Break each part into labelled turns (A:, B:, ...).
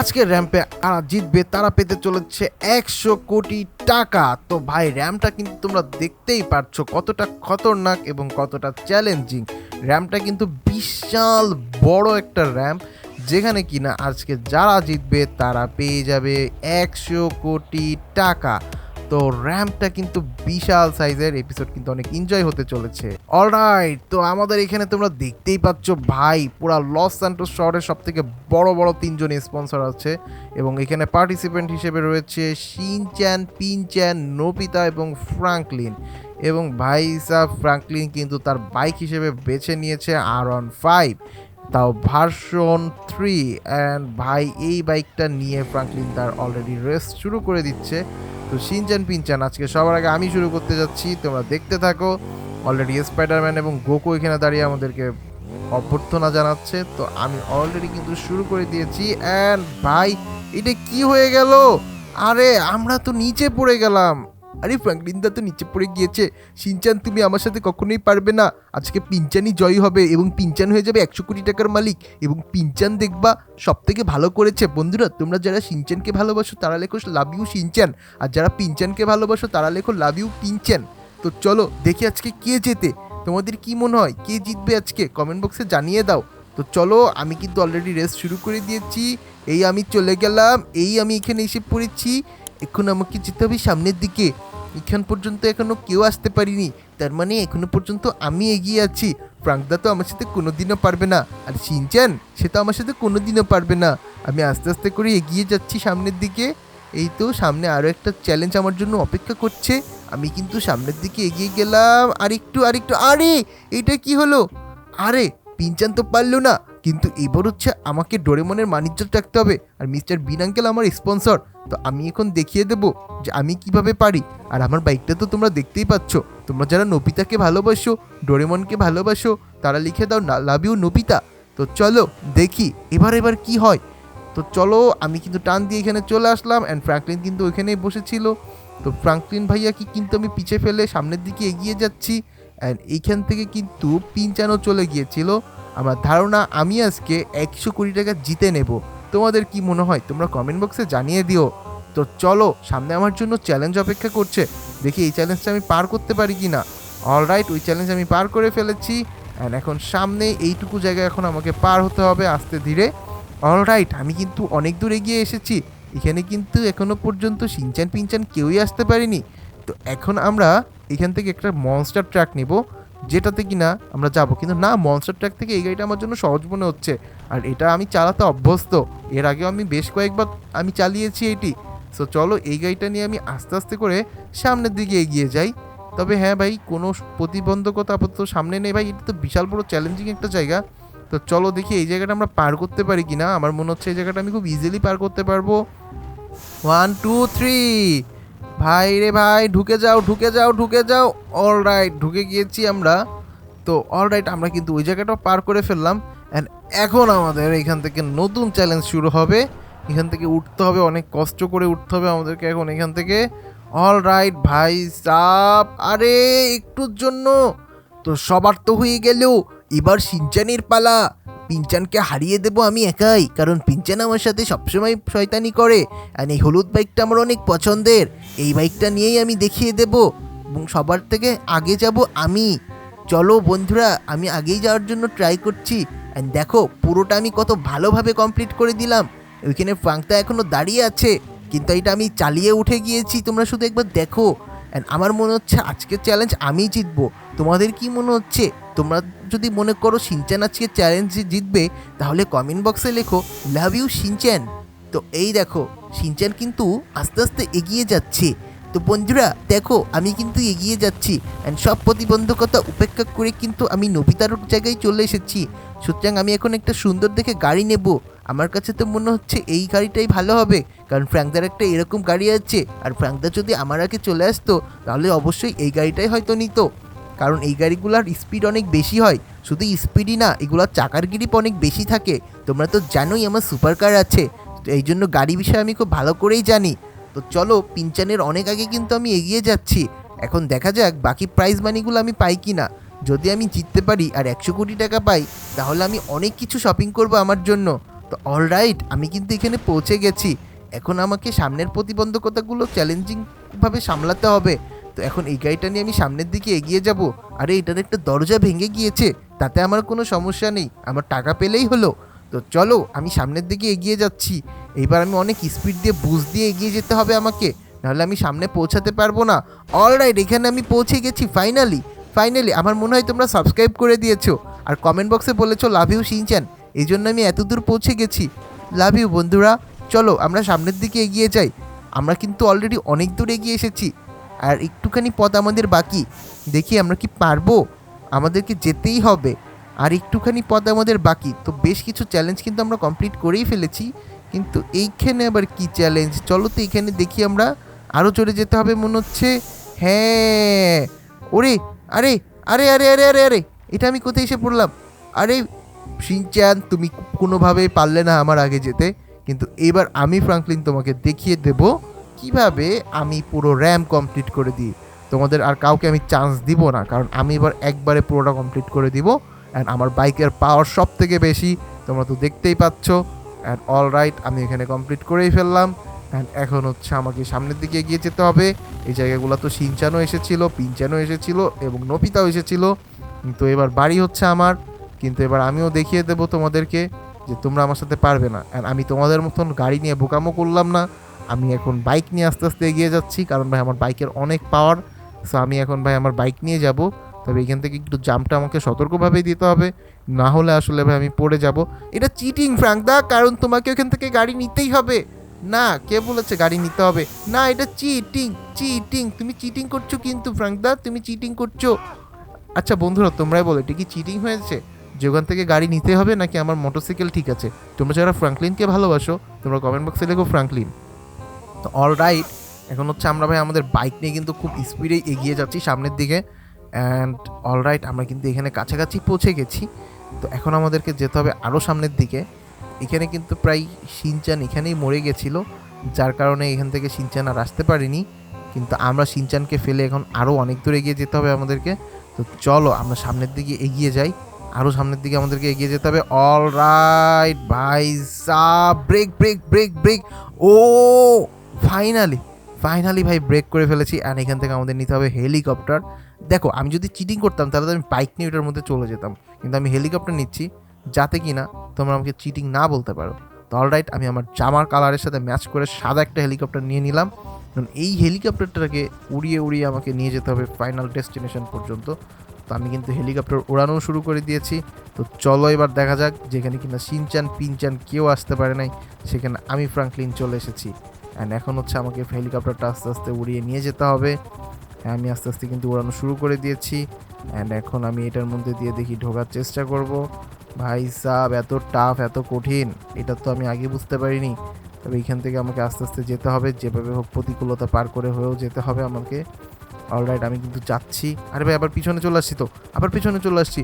A: আজকের র্যাম্পে আনা জিতবে তারা পেতে চলেছে একশো কোটি টাকা। তো ভাই, র্যামটা কিন্তু তোমরা দেখতেই পারছ কতটা খতরনাক এবং কতটা চ্যালেঞ্জিং। র্যামটা কিন্তু বিশাল বড় একটা র্যাম্প, যেখানে কিনা আজকে যারা জিতবে তারা পেয়ে যাবে একশো কোটি টাকা। তো র্যাম্পটা কিন্তু বিশাল সাইজের এপিসোড কিন্তু অনেক এনজয় হতে চলেছে। অলরাইট তো আমাদের এখানে তোমরা দেখতেই পাচ্ছ ভাই, পুরা লস স্যান্টোস শহরের সব থেকে বড় বড় তিনজন স্পন্সর আছে এবং এখানে পার্টিসিপেন্ট হিসেবে রয়েছে শিনচ্যান পিনচ্যান নোপিতা এবং ফ্রাঙ্কলিন এবং ভাই সাহ ফ্রাঙ্কলিন কিন্তু তার বাইক হিসেবে বেছে নিয়েছে আর অন ফাইভ তাও ভার্সন থ্রি অ্যান্ড ভাই, এই বাইকটা নিয়ে ফ্রাঙ্কলিন তার অলরেডি রেস শুরু করে দিচ্ছে। তো সিনচান পিনচান। আজকে সবার আগে আমি শুরু করতে যাচ্ছি। তোমরা দেখতে থাকো। অলরেডি স্পাইডারম্যান এবং গোকো এখানে দাঁড়িয়ে আমাদেরকে অভ্যর্থনা জানাচ্ছে। তো আমি অলরেডি কিন্তু শুরু করে দিয়েছি। অ্যান্ড ভাই, এটা কি হয়ে গেল? আরে, আমরা তো নিচে পড়ে গেলাম। আরে ফ্র্যাঙ্কলিনদা তো নিচে পড়ে গিয়েছে। সিনচান, তুমি আমার সাথে কখনোই পারবে না। আজকে পিনচানই জয় হবে এবং পিনচান হয়ে যাবে একশো কোটি টাকার মালিক। এবং পিনচান দেখবা সব থেকে ভালো করেছে। বন্ধুরা, তোমরা যারা সিনচানকে ভালোবাসো তারা লেখো লাভ ইউ সিনচান আর যারা পিনচানকে ভালোবাসো তারা লেখো লাভ ইউ পিনচান তো চলো, দেখি আজকে কে জেতে। তোমাদের কি মনে হয়? কে জিতবে আজকে? কমেন্ট বক্সে জানিয়ে দাও। তো চলো, আমি কিন্তু অলরেডি রেস শুরু করে দিয়েছি। এই আমি চলে গেলাম। এই আমি এখানে এসে পড়েছি। এখন আমাকে যেতে হবে সামনের দিকে। এখান পর্যন্ত এখনও কেউ আসতে পারিনি। তার মানে এখনও পর্যন্ত আমি এগিয়ে আছি। ফ্রাঙ্কদা তো আমার সাথে কোনোদিনও পারবে না। আর সিনচান সে তো আমার সাথে কোনোদিনও পারবে না। আমি আস্তে আস্তে করে এগিয়ে যাচ্ছি সামনের দিকে। এই তো সামনে আরও একটা চ্যালেঞ্জ আমার জন্য অপেক্ষা করছে। আমি কিন্তু সামনের দিকে এগিয়ে গেলাম। আর একটু আর একটু আরে এটা কি হলো? আরে পিনচান তো পারল না। কিন্তু এবার হচ্ছে আমাকে ডোরেমনের মানিজ্য রাখতে হবে আর মিস্টার বিন আঙ্কেল আমার স্পন্সর। তো আমি এখন দেখিয়ে দেবো যে আমি কীভাবে পারি। আর আমার বাইকটা তো তোমরা দেখতেই পাচ্ছ। তোমরা যারা নবিতাকে ভালোবাসো, ডোরেমনকে ভালোবাসো, তারা লিখে দাও লাভ ইউ নবিতা তো চলো দেখি এবার এবার কি হয়। তো চলো, আমি কিন্তু টান দিয়ে এখানে চলে আসলাম অ্যান্ড ফ্র্যাঙ্কলিন কিন্তু ওইখানেই বসেছিল। তো ফ্রাঙ্কলিন ভাইয়া কি কিন্তু আমি পিছে ফেলে সামনের দিকে এগিয়ে যাচ্ছি অ্যান্ড এইখান থেকে কিন্তু পিনচানও চলে গিয়েছিল। আমার ধারণা আমি আজকে একশো কোটি টাকা জিতে নেব। তোমাদের কি মনে হয়? তোমরা কমেন্ট বক্সে জানিয়ে দিও। তো চলো, সামনে আমার জন্য চ্যালেঞ্জ অপেক্ষা করছে। দেখি এই চ্যালেঞ্জটা আমি পার করতে পারি কি না অলরাইট ওই চ্যালেঞ্জ আমি পার করে ফেলেছি। অ্যান্ড এখন সামনে এইটুকু জায়গা এখন আমাকে পার হতে হবে আস্তে ধীরে। অলরাইট আমি কিন্তু অনেক দূর এগিয়ে এসেছি। এখানে কিন্তু এখনও পর্যন্ত সিনচান পিনচান কেউই আসতে পারিনি। তো এখন আমরা এখান থেকে একটা মনস্টার ট্র্যাক নিব। যেটাতে কিনা আমরা যাব। কিন্তু না মনস্টার ট্র্যাক থেকে এই গাড়িটা আমার জন্য সহজ মনে হচ্ছে। আর এটা আমি চালাতে অভ্যস্ত। এর আগেও আমি বেশ কয়েকবার আমি চালিয়েছি এটি। সো চলো এই গাড়িটা নিয়ে আমি আস্তে আস্তে করে সামনের দিকে এগিয়ে যাই। তবে হ্যাঁ ভাই, কোনো প্রতিবন্ধকতা আপাতত সামনে নেই ভাই। এটা তো বিশাল বড় চ্যালেঞ্জিং একটা জায়গা। তো চলো দেখি এই জায়গাটা আমরা পার করতে পারি কি না আমার মনে হচ্ছে এই জায়গাটা আমি খুব ইজিলি পার করতে পারব। ওয়ান টু থ্রি ভাই রে ভাই, ঢুকে যাও ঢুকে যাও ঢুকে যাও। অল রাইট ঢুকে গিয়েছি আমরা। তো অল রাইট আমরা কিন্তু ওই জায়গাটাও পার করে ফেললাম। অ্যান্ড এখন আমাদের এখান থেকে নতুন চ্যালেঞ্জ শুরু হবে। এখান থেকে উঠতে হবে, অনেক কষ্ট করে উঠতে হবে আমাদেরকে এখন এখান থেকে। অল রাইট ভাই সাপ আরে একটুর জন্য। তো সবার তো হয়ে গেল। এবার সিনচানের পালা। পিঞ্চানকে হারিয়ে দেবো আমি একাই, কারণ পিঞ্চান আমার সাথে সবসময় শয়তানি করে। অ্যান্ড এই হলুদ বাইকটা আমার অনেক পছন্দের। এই বাইকটা নিয়েই আমি দেখিয়ে দেব এবং সবার থেকে আগে যাব আমি। চলো বন্ধুরা, আমি আগেই যাওয়ার জন্য ট্রাই করছি। অ্যান্ড দেখো, পুরোটা আমি কত ভালোভাবে কমপ্লিট করে দিলাম। ওইখানে ফাংটা এখনও দাঁড়িয়ে আছে, কিন্তু এটা আমি চালিয়ে উঠে গিয়েছি, তোমরা শুধু একবার দেখো। অ্যান্ড আমার মনে হচ্ছে আজকের চ্যালেঞ্জ আমিই জিতবো। তোমাদের কি মনে হচ্ছে? তোমরা যদি মনে করো সিনচ্যান আজকে চ্যালেঞ্জ জিতবে, তাহলে কমেন্ট বক্সে লেখো লাভ ইউ সিনচ্যান। তো এই দেখো সিনচ্যান কিন্তু আস্তে আস্তে এগিয়ে যাচ্ছে। তো বন্ধুরা, দেখো, আমি কিন্তু এগিয়ে যাচ্ছি। অ্যান্ড সব প্রতিবন্ধকতা উপেক্ষা করে কিন্তু আমি নবিতার জায়গায় চলে এসেছি। সুতরাং আমি এখন একটা সুন্দর দেখে গাড়ি নেব। আমার কাছে তো মনে হচ্ছে এই গাড়িটাই ভালো হবে, কারণ ফ্র্যাঙ্কদার একটা এরকম গাড়ি আছে। আর ফ্র্যাঙ্কদা যদি আমার আগে চলে আসতো, তাহলে অবশ্যই এই গাড়িটাই হয়তো নিত। কারণ এই গাড়িগুলোর স্পিড অনেক বেশি হয়। শুধু স্পিডই না, এগুলোর চাকার গ্রিপ অনেক বেশি থাকে। তোমরা তো জানোই আমার সুপার কার আছে। তো এই জন্য গাড়ি বিষয়ে আমি খুব ভালো করেই জানি। তো চলো, পিনচানের অনেক আগে কিন্তু আমি এগিয়ে যাচ্ছি। এখন দেখা যাক বাকি প্রাইজ মানিগুলো আমি পাই কি না যদি আমি জিততে পারি আর একশো কোটি টাকা পাই, তাহলে আমি অনেক কিছু শপিং করব আমার জন্য। তো অলরাইট আমি কিন্তু এখানে পৌঁছে গেছি। এখন আমাকে সামনের প্রতিবন্ধকতাগুলো চ্যালেঞ্জিংভাবে সামলাতে হবে। তো এখন এই গাড়িটা নিয়ে আমি সামনের দিকে এগিয়ে যাব। আরে, এটার একটা দরজা ভেঙে গিয়েছে। তাতে আমার কোনো সমস্যা নেই। আমার টাকা পেলেই হলো। তো চলো, আমি সামনের দিকে এগিয়ে যাচ্ছি। এইবার আমি অনেক স্পিড দিয়ে বুঝ দিয়ে এগিয়ে যেতে হবে আমাকে। নাহলে আমি সামনে পৌঁছাতে পারব না। অলরাইট এখানে আমি পৌঁছে গেছি ফাইনালি ফাইনালি আমার মনে হয় তোমরা সাবস্ক্রাইব করে দিয়েছ। আর কমেন্ট বক্সে বলেছ লাভ ইউ সিনচ্যান এই জন্য আমি এত দূর পৌঁছে গেছি। লাভ ইউ বন্ধুরা। চলো, আমরা সামনের দিকে এগিয়ে যাই। আমরা কিন্তু অলরেডি অনেক দূর এগিয়ে এসেছি। আর একটুখানি পথ আমাদের বাকি। দেখি আমরা কি পারব? আমাদেরকে যেতেই হবে। আর একটুখানি পথ আমাদের বাকি। তো বেশ কিছু চ্যালেঞ্জ কিন্তু আমরা কমপ্লিট করেই ফেলেছি। কিন্তু এইখানে আবার কি চ্যালেঞ্জ চলো তো এইখানে দেখি আমরা। আরও চড়ে যেতে হবে মনে হচ্ছে। হ্যাঁ। ওরে, আরে আরে আরে আরে আরে আরে। এটা আমি কোথায় এসে পড়লাম? আরে সিনচ্যান তুমি কোনোভাবে পারলে না আমার আগে যেতে। কিন্তু এবার আমি ফ্রাঙ্কলিন তোমাকে দেখিয়ে দেব কীভাবে আমি পুরো র্যাম কমপ্লিট করে দিই। তোমাদের আর কাউকে আমি চান্স দিব না, কারণ আমি এবার একবারে পুরোটা কমপ্লিট করে দিব। অ্যান্ড আমার বাইকের পাওয়ার সব থেকে বেশি। তোমরা তো দেখতেই পাচ্ছ। অ্যান্ড অল রাইট আমি এখানে কমপ্লিট করেই ফেললাম। অ্যান্ড এখন হচ্ছে আমাকে সামনের দিকে এগিয়ে যেতে হবে। এই জায়গাগুলো তো সিনচানও এসেছিল পিনচানও এসেছিল এবং নপিতাও এসেছিল। কিন্তু এবার বাড়ি হচ্ছে আমার। কিন্তু এবার আমিও দেখিয়ে দেবো তোমাদেরকে যে তোমরা আমার সাথে পারবে না। অ্যান্ড আমি তোমাদের মতন গাড়ি নিয়ে বোকামো করলাম না। আমি এখন বাইক নিয়ে আস্তে আস্তে এগিয়ে যাচ্ছি। কারণ ভাই, আমার বাইকের অনেক পাওয়ার সো আমি এখন ভাই, আমার বাইক নিয়ে যাব। তবে এখান থেকে একটু জাম্পটা আমাকে সতর্কভাবে দিতে হবে। না হলে আসলে ভাই আমি পড়ে যাব। এটা চিটিং ফ্রাঙ্কদা কারণ তোমাকে ওখান থেকে গাড়ি নিতেই হবে। না, কে বলেছে গাড়ি নিতে হবে? না, এটা চিটিং চিটিং তুমি চিটিং করছ কিন্তু ফ্রাঙ্কদা তুমি চিটিং করছ। আচ্ছা বন্ধুরা, তোমরাই বলো, এটা কি চিটিং হয়েছে? যে ওখান থেকে গাড়ি নিতে হবে নাকি আমার মোটরসাইকেল ঠিক আছে? তোমরা যারা ফ্রাঙ্কলিনকে ভালোবাসো, তোমরা কমেন্ট বক্সে লেখো ফ্রাঙ্কলিন তো অল রাইট এখন হচ্ছে আমরা ভাই আমাদের বাইক নিয়ে কিন্তু খুব স্পিডে এগিয়ে যাচ্ছি সামনের দিকে। অ্যান্ড অল রাইট আমরা কিন্তু এখানে কাছাকাছি পৌঁছে গেছি। তো এখন আমাদেরকে যেতে হবে আরও সামনের দিকে। এখানে কিন্তু প্রায় সিনচান এখানেই মরে গেছিল, যার কারণে এখান থেকে সিনচান আর আসতে পারিনি। কিন্তু আমরা সিনচানকে ফেলে এখন আরও অনেক দূর এগিয়ে যেতে হবে আমাদেরকে। তো চলো, আমরা সামনের দিকে এগিয়ে যাই। আরও সামনের দিকে আমাদেরকে এগিয়ে যেতে হবে। অল রাইট ভাই ব্রেক ব্রেক ব্রেক ব্রেক ও ফাইনালি ফাইনালি ভাই ব্রেক করে ফেলেছি অ্যান্ড এখান থেকে আমাদের নিতে হবে হেলিকপ্টার দেখো, আমি যদি চিটিং করতাম, তাহলে তো আমি বাইক নিয়ে ওটার মধ্যে চলে যেতাম। কিন্তু আমি হেলিকপ্টার নিচ্ছি, যাতে কি না তোমরা আমাকে চিটিং না বলতে পারো। তো অলরাইট আমি আমার জামার কালারের সাথে ম্যাচ করে সাদা একটা হেলিকপ্টার নিয়ে নিলাম। এই হেলিকপ্টারটাকে উড়িয়ে উড়িয়ে আমাকে নিয়ে যেতে হবে ফাইনাল ডেস্টিনেশন পর্যন্ত। তো আমি কিন্তু হেলিকপ্টার উড়ানো শুরু করে দিয়েছি। তো চলো এবার দেখা যাক, যেখানে কিনা সিনচান পিনচান কেউ আসতে পারে নাই, সেখানে আমি ফ্রাঙ্কলিন চলে এসেছি। অ্যান্ড এখন হচ্ছে আমাকে হেলিকপ্টারটা আস্তে আস্তে উড়িয়ে নিয়ে যেতে হবে। আমি আস্তে আস্তে কিন্তু উড়ানো শুরু করে দিয়েছি। অ্যান্ড এখন আমি এটার মধ্যে দিয়ে দেখি ঢোকার চেষ্টা করব। ভাই সাব, এত টাফ এত কঠিন, এটা তো আমি আগে বুঝতে পারিনি। তবে এইখান থেকে আমাকে আস্তে আস্তে যেতে হবে। যেভাবে হোক প্রতিকূলতা পার করে হয়েও যেতে হবে আমাকে। অলরাইট আমি কিন্তু যাচ্ছি। আরে ভাই, আবার পিছনে চলে আসছি তো। আবার পিছনে চলে আসছি।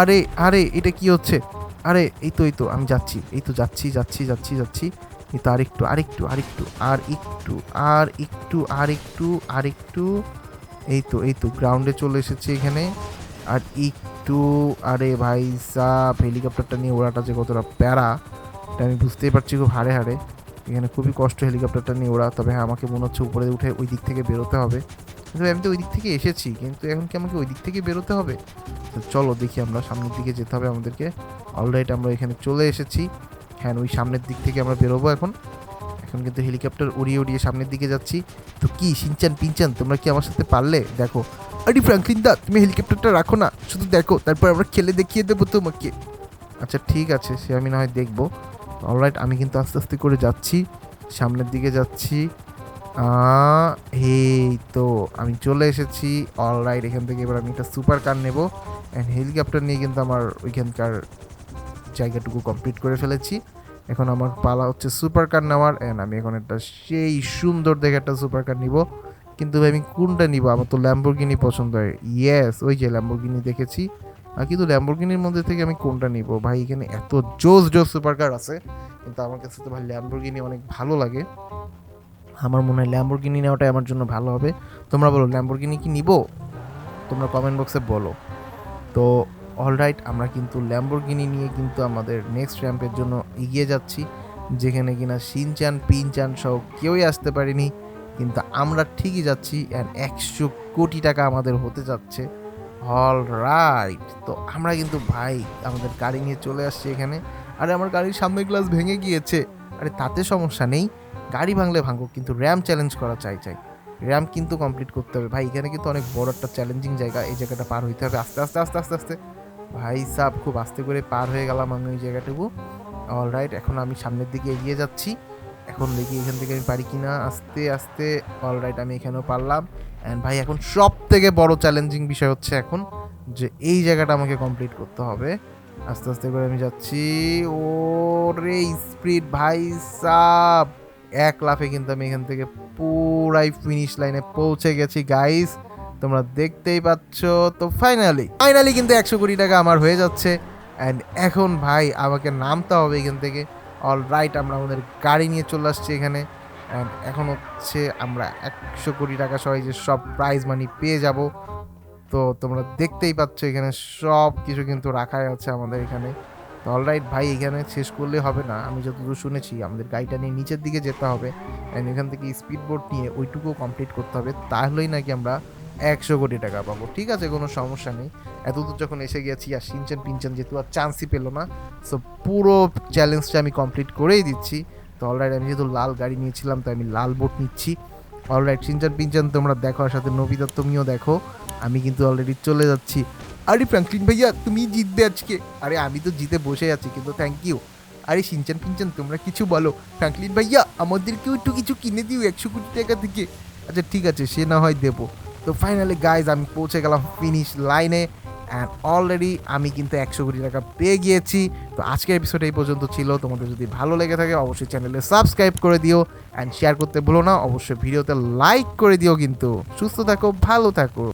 A: আরে আরে, এটা কি হচ্ছে? আরে, এই তো এই তো, আমি যাচ্ছি। এই তো, যাচ্ছি যাচ্ছি যাচ্ছি যাচ্ছি। এই তো আরেকটু আরেকটু আরেকটু আর একটু আর একটু আর একটু আর একটু এই তো এই তো গ্রাউন্ডে চলে এসেছি এখানে। আর একটু, আরে ভাই সাপ, হেলিকপ্টারটা নিয়ে ওড়াটা যে কতটা প্যারা, এটা আমি বুঝতেই পারছি খুব হাড়ে হাড়ে। এখানে খুবই কষ্ট হেলিকপ্টারটা নিয়ে ওড়া, তবে হ্যাঁ আমাকে মনে হচ্ছে উপরে উঠে ওই দিক থেকে বেরোতে হবে। কিন্তু আমি তো ওই দিক থেকে এসেছি, কিন্তু এখন কি আমাকে ওই দিক থেকে বেরোতে হবে? চলো দেখি আমরা সামনের দিকে যেতে হবে আমাদেরকে। অলরাইট আমরা এখানে চলে এসেছি। হ্যাঁ ওই সামনের দিক থেকে আমরা বেরোবো এখন। এখন কিন্তু হেলিকপ্টার উড়িয়ে উড়িয়ে সামনের দিকে যাচ্ছি। তো কি, সিনচান, পিনচান, তোমরা কি আমার সাথে পারলে? দেখো। আরে ফ্রাঙ্কলিন দা, তুমি হেলিকপ্টারটা রাখো না, শুধু দেখো, তারপর আমরা খেলে দেখিয়ে দেবো তোমাকে। আচ্ছা ঠিক আছে, সে আমি না হয় দেখব। অলরাইট আমি কিন্তু আস্তে আস্তে করে যাচ্ছি, সামনের দিকে যাচ্ছি। এই তো, আমি চলে এসেছি। অলরাইট এখান থেকে এবার আমি একটা সুপার কার নেব। অ্যান্ড হেলিকপ্টার নিয়ে কিন্তু আমার ওইখানকার জায়গাটুকু কমপ্লিট করে ফেলেছি। এখন আমার পালা হচ্ছে সুপার কার নেওয়ার অ্যান্ড আমি এখন একটা সেই সুন্দর দেখে একটা সুপার কার নিব। কিন্তু আমি কোনটা নিব? আমার তো ল্যাম্বরগিনি পছন্দ হয়। ইয়েস ওই যে ল্যাম্বরগিনি দেখেছি। কিন্তু ল্যাম্বরগিনির মধ্যে থেকে আমি কোনটা নিব? ভাই, এখানে এত জোস জোস সুপার কার আছে। কিন্তু আমার কাছে তো ভাই ল্যাম্বরগিনি অনেক ভালো লাগে। আমার মনে হয় ল্যাম্বরগিনি নেওয়াটাই আমার জন্য ভালো হবে। তোমরা বলো ল্যাম্বরগিনি কি নিব? তোমরা কমেন্ট বক্সে বলো। তো অলরাইট, আমরা কিন্তু ল্যাম্বোর্গিনি নিয়ে কিন্তু আমাদের নেক্সট র্যাম্পের জন্য এগিয়ে যাচ্ছি, যেখানে কিনা সিনচান পিনচান সহ কেউই আসতে পারেনি, কিন্তু আমরা ঠিকই যাচ্ছি অ্যান্ড একশো কোটি টাকা আমাদের হতে যাচ্ছে। অল রাইট তো আমরা কিন্তু ভাই, আমাদের গাড়ি নিয়ে চলে আসছি এখানে। আরে, আমার গাড়ির সামনের গ্লাস ভেঙে গিয়েছে। আরে, তাতে সমস্যা নেই। গাড়ি ভাঙলে ভাঙুক, কিন্তু র্যাম চ্যালেঞ্জ করা চাই চাই। র্যাম কিন্তু কমপ্লিট করতে হবে। ভাই, এখানে কিন্তু অনেক বড় একটা চ্যালেঞ্জিং জায়গা, এই জায়গাটা পার হইতে হবে। আস্তে আস্তে আস্তে আস্তে আস্তে। ভাই সাহ খুব আস্তে করে পার হয়ে গেলাম আমি ওই জায়গাটুকু। অল রাইট এখন আমি সামনের দিকে এগিয়ে যাচ্ছি। এখন দেখি এখান থেকে আমি পারি কিনা। আস্তে আস্তে অল রাইট আমি এখানেও পারলাম। অ্যান্ড ভাই, এখন সব থেকে বড় চ্যালেঞ্জিং বিষয় হচ্ছে এখন যে এই জায়গাটা আমাকে কমপ্লিট করতে হবে। আস্তে আস্তে করে আমি যাচ্ছি। ও রে স্পিড, ভাই সাব! এক লাফে কিন্তু আমি এখান থেকে পুরাই ফিনিশ লাইনে পৌঁছে গেছি গাইস তোমরা দেখতেই পাচ্ছ, তো ফাইনালি ফাইনালি কিন্তু একশো কোটি টাকা আমার হয়ে যাচ্ছে। অ্যান্ড এখন ভাই, আমাকে নামতে হবে এখান থেকে। অল রাইট আমরা আমাদের গাড়ি নিয়ে চলে আসছি এখানে। অ্যান্ড এখন হচ্ছে আমরা একশো কোটি টাকা সবাই যে সব প্রাইজ মানি পেয়ে যাব। তো তোমরা দেখতেই পাচ্ছ, এখানে সব কিছু কিন্তু রাখাই আছে আমাদের এখানে। তো অলরাইট ভাই, এখানে শেষ করলে হবে না। আমি যতদূর শুনেছি, আমাদের গাড়িটা নিয়ে নিচের দিকে যেতে হবে। অ্যান্ড এখান থেকে স্পিড বোট নিয়ে ওইটুকু কমপ্লিট করতে হবে। তাহলেই নাকি আমরা একশো কোটি টাকা পাবো। ঠিক আছে, কোনো সমস্যা নেই। এতদূর যখন এসে গেছি আর সিনচান পিনচান যেহেতু আর চান্সই পেল না সো পুরো চ্যালেঞ্জটা আমি কমপ্লিট করেই দিচ্ছি। তো অলরাইট আমি যেহেতু লাল গাড়ি নিয়েছিলাম তো আমি লাল বোট নিচ্ছি। অলরাইট সিনচান পিনচান, তোমরা দেখো, আর সাথে নবিতা তুমিও দেখো। আমি কিন্তু অলরেডি চলে যাচ্ছি। আরে ফ্র্যাঙ্কলিন ভাইয়া, তুমি জিতবে আজকে। আরে আমি তো জিতে বসে আছি, কিন্তু থ্যাংক ইউ আরে সিনচান পিনচান, তোমরা কিছু বলো। ফ্র্যাঙ্কলিন ভাইয়া, আমাদেরকেও একটু কিছু কিনে দিও একশো কোটি টাকা থেকে। আচ্ছা ঠিক আছে, সে না হয় দেবো। তো ফাইনালি গাইজ আমি পৌঁছে গেলাম ফিনিশ লাইনে অ্যান্ড অলরেডি আমি কিন্তু একশো কোটি টাকা পেয়ে গিয়েছি। তো আজকের এপিসোড এই পর্যন্ত ছিল। তোমাদের যদি ভালো লেগে থাকে, অবশ্যই চ্যানেলে সাবস্ক্রাইব করে দিও অ্যান্ড শেয়ার করতে ভুলো না। অবশ্যই ভিডিওতে লাইক করে দিও কিন্তু। সুস্থ থাকো, ভালো থাকো।